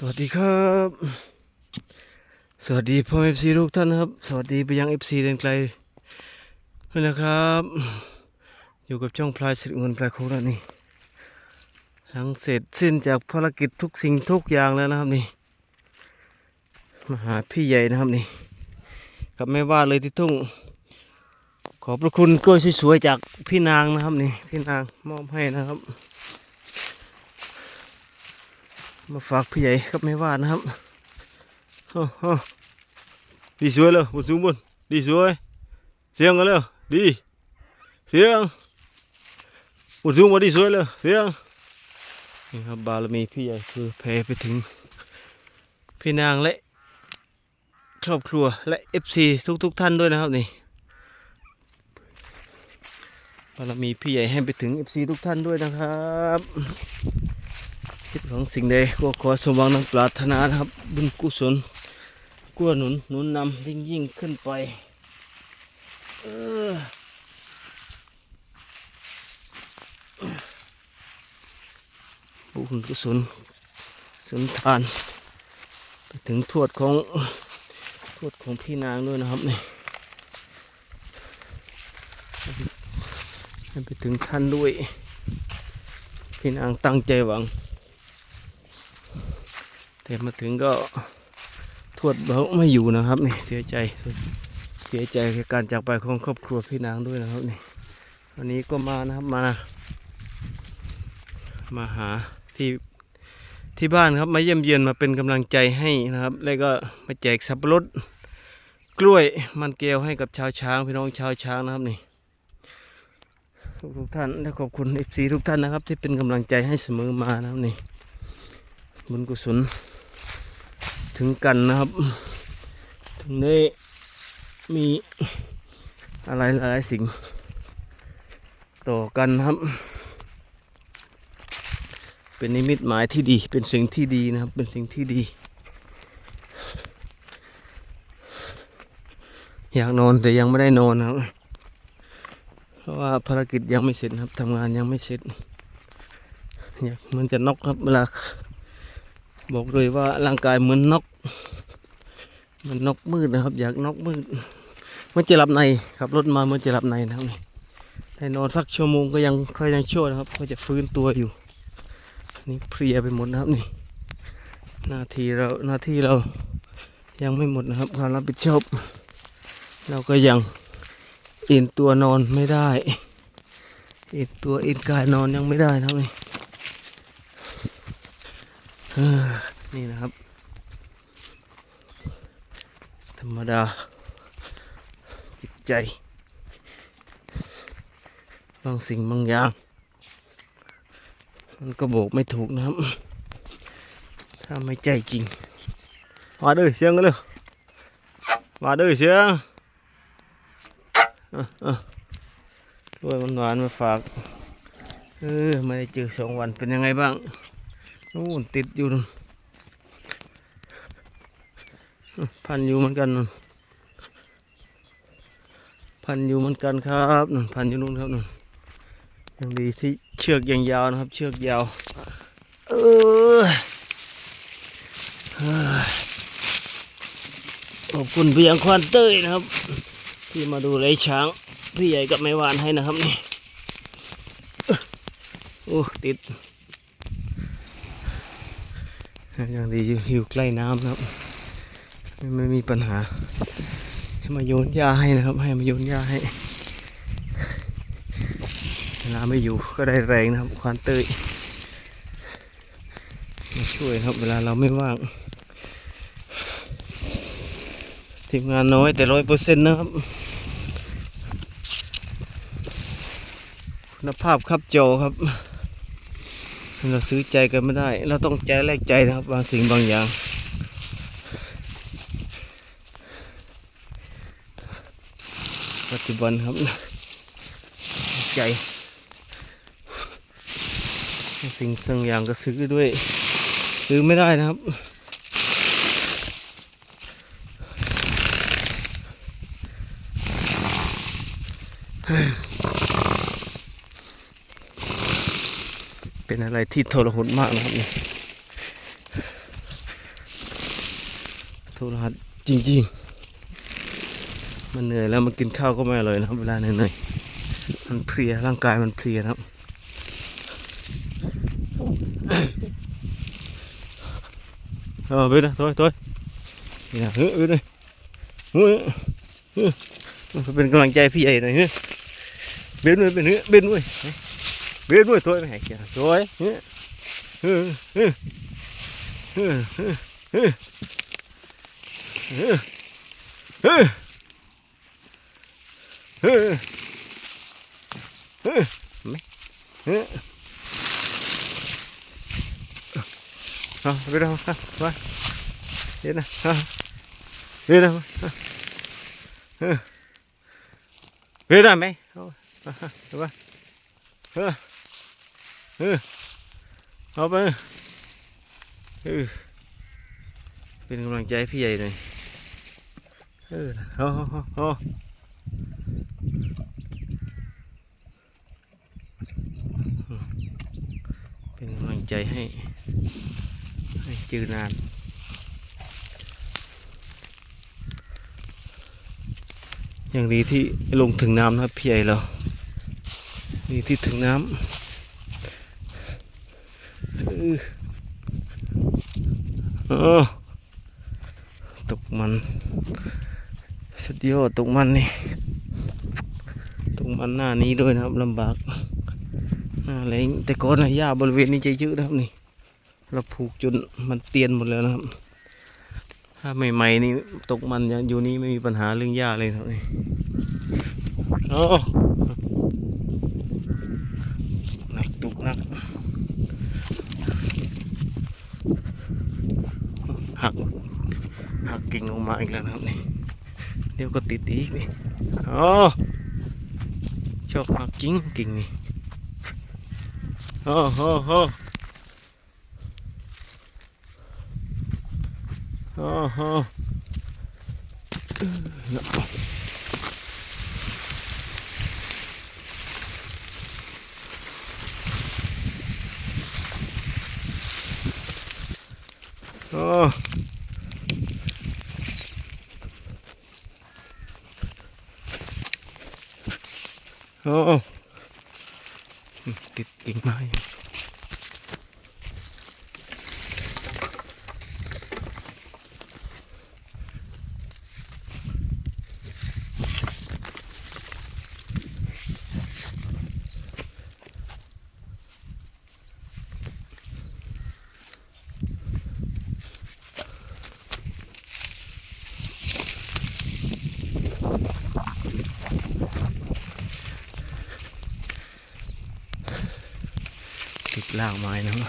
สวัสดีครับ สวัสดีพ่อเอฟซีทุกท่านครับ สวัสดีไปยังเอฟซีเดินไกลด้วยนะครับ อยู่กับช่องพลายสิริเงินพลายโคกแล้วนี่หลังเสร็จสิ้นจากภารกิจทุกสิ่งทุกอย่างแล้วนะครับนี่มาหาพี่ใหญ่นะครับนี่กับแม่ว่าเลยที่ทุ่ง ขอบพระคุณกล้วยสวยๆจากพี่นางนะครับนี่พี่นางมอบให้นะครับ มาฝากพี่ใหญ่กับแม่วาดนะครับดีสวยเลยบนสูงบนดีสวยเสียงกันเลยดีเสียงบนสูงมาดีสวยเลยเสียงนี่ครับบารมีพี่ใหญ่คือแผ่ไปถึงพี่นางและครอบครัวและ FC ทุกๆท่านด้วยนะครับนี่บารมีพี่ใหญ่ให้ไปถึง FC ทุกท่านด้วยนะครับ คิดของสิ่งใดก็ขอสมหวังนังปรารถนานะครับ บุญกุศลกู้หนุนหนุนนำยิ่งยิ่งขึ้นไป เออบุญกุศลสุนทานไปถึงทวดของทวดของพี่นางด้วยนะครับนี่ให้ไปถึงท่านด้วย พี่นางตั้งใจหวัง แต่มาถึงก็ทวดเขาไม่อยู่นะครับนี่เสียใจเสียใจกับการจากไปของครอบครัวพี่นางด้วยนะครับนี่วันนี้ก็มานะครับมา มาหาที่ที่บ้านครับมาเยี่ยมเยียนมาเป็นกำลังใจให้นะครับ แล้วก็มาแจกสับปะรดกล้วยมันแก้วให้กับชาวช้างพี่น้องชาวช้างนะครับนี่ทุกทุกท่านและขอบคุณเอฟซีทุกท่านนะครับ ที่เป็นกำลังใจให้เสมอมานะครับนี่บุญกุศล ถึงกันนะครับ ถึงได้มีอะไรหลายสิ่ง ต่อกันนะครับ เป็นนิมิตหมายที่ดี เป็นสิ่งที่ดีนะครับ เป็นสิ่งที่ดี อยากนอนแต่ยังไม่ได้นอนนะครับ เพราะว่าภารกิจยังไม่เสร็จครับทำงานยังไม่เสร็จอยากเหมือนจะนกครับเวลา บอกเลยว่าร่างกายเหมือนนกเหมันนกมืดนะครับ อยากนกมืดเหมันจะหลับในขับรถมาเหมันจะหลับในนะครับนี่ได้นอนสักชั่วโมงก็ยังค่อยยังชั่วนะครับ ก็จะฟื้นตัวอยู่นี่เพลียไปหมดนะครับนี่หน้าที่เราหน้าที่เรายังไม่หมดนะครับความรับผิดชอบเราก็ยังเอ็นตัวนอนไม่ได้เอ็นตัวเอ็นกายนอนยังไม่ได้นะครับนี่ นี่นะครับ ธรรมดา จิตใจ บางสิ่งบางอย่าง มันก็บอกไม่ถูกนะครับ ถ้าไม่ใจจริงมาด้อเสียงกันเลยมาด้อเสียงด้วยมันหวานๆมาฝาก เออไม่ได้เจอสองวันเป็นยังไงบ้าง นู่นติดอยู่นู่นพันอยู่เหมือนกันนู่นพันอยู่เหมือนกันครับนู่นพันอยู่นู่นครับนู่นยังดีที่เชือกยังยาวนะครับ เชือกยาว เออขอบคุณพี่ยังควานเต้ยนะครับ ที่มาดูไรช้าง พี่ใหญ่กับแม่วานให้นะครับนี่โอ้ติด ยังดีอยู่อยู่ใกล้น้ำนะครับไม่ไม่มีปัญหา ให้มาโยนหญ้าให้นะครับ ให้มาโยนหญ้าให้เวลาไม่อยู่ก็ได้แรงนะครับควานเตยมาช่วยนะครับ เวลาเราไม่ว่าง ทีมงานน้อยแต่ร้อยเปอร์เซ็นต์นะครับ คุณภาพครับโจครับ เราซื้อใจกันไม่ได้ เราต้องใจแลกใจนะครับ บางสิ่งบางอย่าง ปัจจุบันครับใจบางสิ่งบางอย่างก็ซื้อด้วย ซื้อไม่ได้นะครับเป็ อะไรที่ทรหดมากนะครับนี่ทรหัสจริงๆ มันเหนื่อยแล้วมันกินข้าวก็ไม่อร่อยนะครับเวลาเหนื่อยๆมันเพลียร่างกายมันเพลียนะครับเออไปนะ thôi thôi นี่นะเฮ้ยไปเลยเฮ้ยเฮ้ยเป็นกำลังใจพี่ใหญ่หน่อยเฮ้ยเบนด้วยเบนเฮ้ยเบนด้วย biết nuôi thôi mày kìa. Rồi. Không, biết đâu không? Vâng. Biết nào. Biết đâu. Biết nào mày. Đúng không? เออเอาไปเออเป็นกำลังใจพี่ใหญ่หน่อยเออโอ้โหเป็นกำลังใจให้ให้จือนานอย่างดีที่ลงถึงน้ำนะพี่ใหญ่เราดีที่ถึงน้ำ ตกมัน สุดยอดตกมันนี่ตกมันหน้านี้ด้วยนะครับลำบากหน้าแรงแต่ก่อนนะหญ้าบริเวณนี้จะเยอะนะครับนี่เราผูกจนมันเตียนหมดแล้วนะครับ ถ้าใหม่ๆนี่ตกมันอยู่นี่ไม่มีปัญหาเรื่องหญ้าเลยครับนี่โอ้ Aking umain lang namin eh. Hindi ko titiik eh. Oh! cho aking kinh eh. Oh, oh, oh. Oh, oh. Oh. Oh. ล่างไม้นะครับ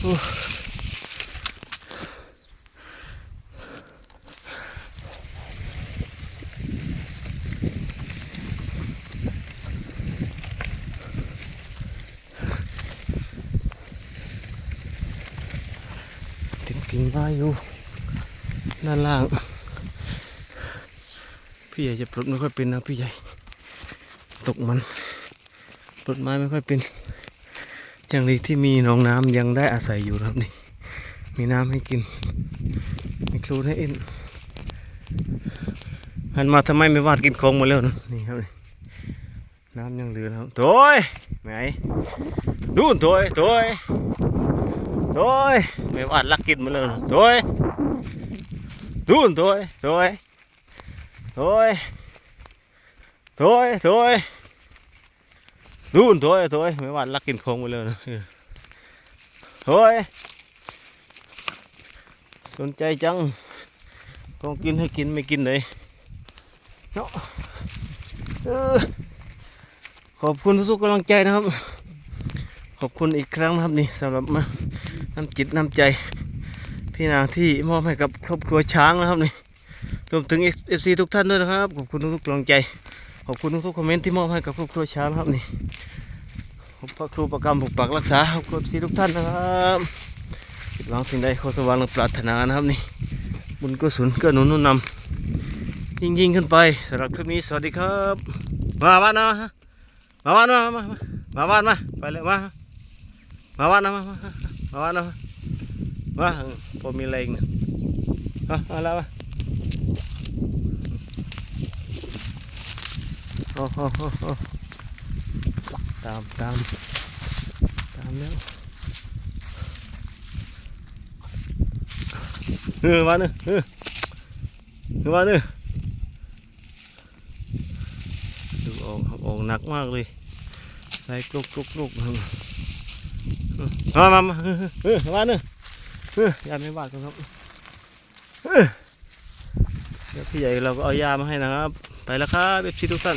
โอ้ติดกิ่งไม้อยู่ด้านล่าง พี่ใหญ่จะปลดไม่ค่อยเป็นนะพี่ใหญ่ ตกมันปลดไม้ไม่ค่อยเป็น อย่างดีที่มีหนองน้ำยังได้อาศัยอยู่ครับนี่ มีน้ำให้กิน มีครูให้อินหันมาทำไมไม่วาดกินของหมดแล้วนะนี่ครับนี่น้ำยังเหลือครับโถยไหนนู่นโถยโถยโถยไม่วาดลักกินมดแล้วนะโถยนู่นโถยโถย thôi thôi thôi luôn thôi thôi mấy bạn lắc kim không lên nữa thôi สนใจจังของกินให้กินไม่กินเลยเนาะขอบคุณทุกกำลังใจนะครับ ขอบคุณอีกครั้งนะครับนี่สำหรับน้ำจิตน้ำใจ พี่นางที่มอบให้กับครอบครัวช้างนะครับนี่รวมถึง FC ทุกท่านด้วยนะครับขอบคุณทุกกำลังใจ ขอบคุณทุกๆคอมเมนต์ที่มอบให้กับครอบครัวช้างครับนี่ผมพระครูประกรรมปกปักรักษาขอบคุณ FC ทุกท่านนะครับคิดหวังสิ่งใดขอสว่างและปรารถนานะครับนี่บุญกุศลกื้อหนุนนุนนำยิ่งยิ่งขึ้นไปสำหรับคลิปนี้สวัสดีครับ มาบ้านนะมามาบ้านมามามาบ้านมาไปเลยมามามาว่านะมามามาว่านะมาพอมีแรงเนี่ยมามาแล้วมา โอ้โหตามตามตามแล้วเออมาเนอะเออเออมาเนอะดูออกออกหนักมากเลยใส่กลุกกลุกกลุกมามามาเออเออมาเนอะเออยาไม่บาดครับเออเดี๋ยวพี่ใหญ่เราก็เอายามาให้นะครับ ไปแล้วครับเอฟซีทุกท่าน